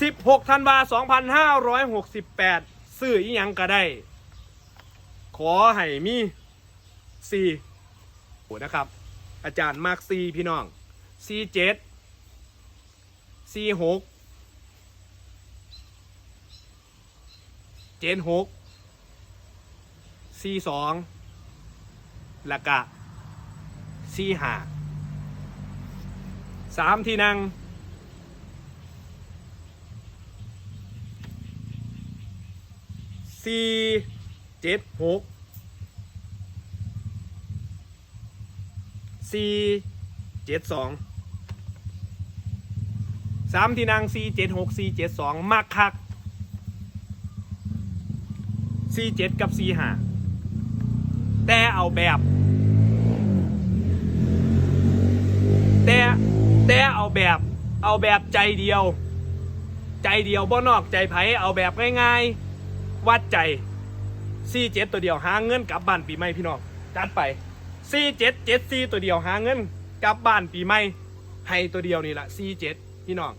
16ธันวา2568 ซื้ออีหยังก็ได้ ขอให้มีซีโอ้นะครับ อาจารย์มากซีพี่น้องซีเจ็ดซีหกเจนหกซีสองล้วก็ซีห้าสามที่นั่ง สี่เจ็ดหกสี่เจ็ดสองสามที่นั่งสี่เจ็ดหกสี่เจ็ดสองมักคักสี่เจ็ดกับสี่ห้าแต่เอาแบบ แต่แต่เอาแบบ เอาแบบใจเดียว ใจเดียวบ่นอกใจไผเอาแบบง่ายๆ วัดใจซีเจ็ดตัวเดียวหาเงินกลับบ้านปีใหม่พี่น้องจัดไปซีเจ็ดเจ็ดซีตัวเดียวหาเงินกลับบ้านปีใหม่ให้ตัวเดียวนี่แหละซีเจ็ดพี่น้อง